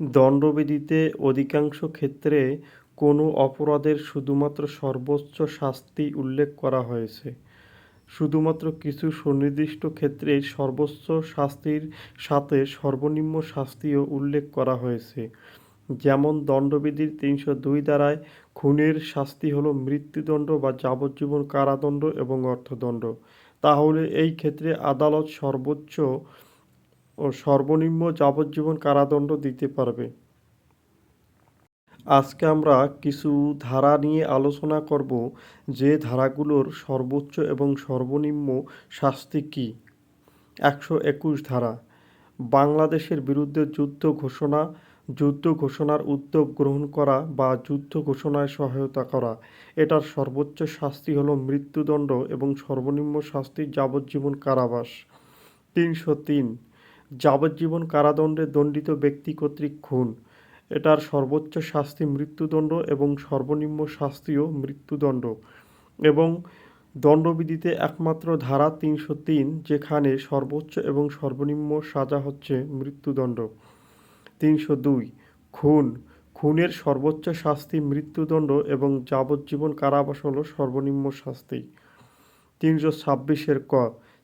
দণ্ডবিধিতে অধিকাংশ ক্ষেত্রে কোনো অপরাধের শুধুমাত্র সর্বোচ্চ শাস্তি উল্লেখ করা হয়েছে। শুধুমাত্র কিছু সুনির্দিষ্ট ক্ষেত্রে সর্বোচ্চ শাস্তির সাথে সর্বনিম্ন শাস্তিও উল্লেখ করা হয়েছে। যেমন দণ্ডবিধির তিনশো দুই দ্বারায় খুনের শাস্তি হলো মৃত্যুদণ্ড বা যাবজ্জীবন কারাদণ্ড এবং অর্থদণ্ড। তাহলে এই ক্ষেত্রে আদালত সর্বোচ্চ ও সর্বনিম্ন যাবজ্জীবন কারাদণ্ড দিতে পারবে। আজকে আমরা কিছু ধারা নিয়ে আলোচনা করব যে ধারাগুলোর সর্বোচ্চ এবং সর্বনিম্ন শাস্তি কী। একশো একুশ ধারা, বাংলাদেশের বিরুদ্ধে যুদ্ধ ঘোষণা, যুদ্ধ ঘোষণার উদ্যোগ গ্রহণ করা বা যুদ্ধ ঘোষণায় সহায়তা করা। এটার সর্বোচ্চ শাস্তি হলো মৃত্যুদণ্ড এবং সর্বনিম্ন শাস্তি যাবজ্জীবন কারাবাস। তিনশো তিন যাবজ্জীবন কারাদণ্ডে দণ্ডিত ব্যক্তি কর্তৃক খুন। এটার সর্বোচ্চ শাস্তি মৃত্যুদণ্ড এবং সর্বনিম্ন শাস্তিও মৃত্যুদণ্ড। এবং দণ্ডবিধিতে একমাত্র ধারা তিনশো তিন, যেখানে সর্বোচ্চ এবং সর্বনিম্ন সাজা হচ্ছে মৃত্যুদণ্ড। তিনশো দুই, খুন। খুনের সর্বোচ্চ শাস্তি মৃত্যুদণ্ড এবং যাবজ্জীবন কারাবাস হল সর্বনিম্ন শাস্তি। তিনশো ছাব্বিশের ক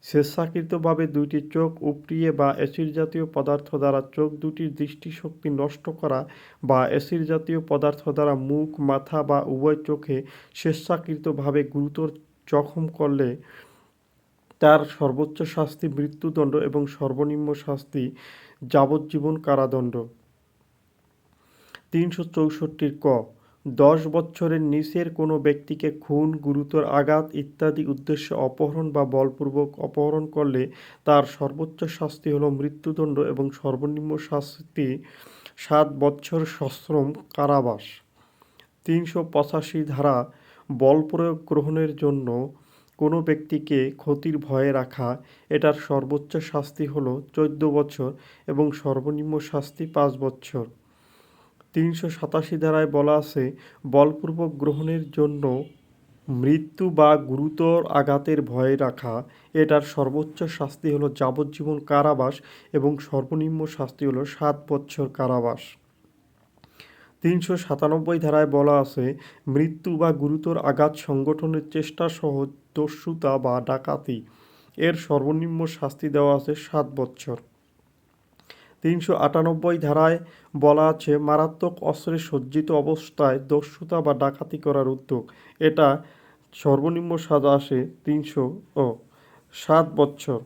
স্বেচ্ছাকৃতভাবে দুইটি চোখ উপড়িয়ে বা অ্যাসিড জাতীয় পদার্থ দ্বারা চোখ দুটির দৃষ্টিশক্তি নষ্ট করা বা অ্যাসিড জাতীয় পদার্থ দ্বারা মুখ, মাথা বা উভয় চোখে স্বেচ্ছাকৃতভাবে গুরুতর জখম করলে তার সর্বোচ্চ শাস্তি মৃত্যুদণ্ড এবং সর্বনিম্ন শাস্তি যাবজ্জীবন কারাদণ্ড। তিনশো চৌষট্টির ক দশ বছরের নিচের কোনো ব্যক্তিকে খুন, গুরুতর আঘাত ইত্যাদি উদ্দেশ্যে অপহরণ বা বলপূর্বক অপহরণ করলে তার সর্বোচ্চ শাস্তি হলো মৃত্যুদণ্ড এবং সর্বনিম্ন শাস্তি সাত বছর সশ্রম কারাবাস। তিনশো পঁচাশি ধারা বল প্রয়োগ গ্রহণের জন্য কোনো ব্যক্তিকে ক্ষতির ভয়ে রাখা, এটার সর্বোচ্চ শাস্তি হলো চোদ্দ বছর এবং সর্বনিম্ন শাস্তি পাঁচ বছর। তিনশো সাতাশি ধারায় বলা আছে, বলপূর্বক গ্রহণের জন্য মৃত্যু বা গুরুতর আঘাতের ভয়ে রাখা, এটার সর্বোচ্চ শাস্তি হলো যাবজ্জীবন কারাবাস এবং সর্বনিম্ন শাস্তি হলো সাত বছর কারাবাস। তিনশো সাতানব্বই ধারায় বলা আছে, মৃত্যু বা গুরুতর আঘাত সংগঠনের চেষ্টা সহ দস্যুতা বা ডাকাতি, এর সর্বনিম্ন শাস্তি দেওয়া আছে সাত বছর তিনশো আটানব্বই ধারায় বলা আছে, মারাত্মক অস্ত্রে সজ্জিত অবস্থায় দস্যুতা বা ডাকাতি করার উদ্যোগ। এটা সর্বনিম্ন সাজা আসে তিনশো ও সাত বছর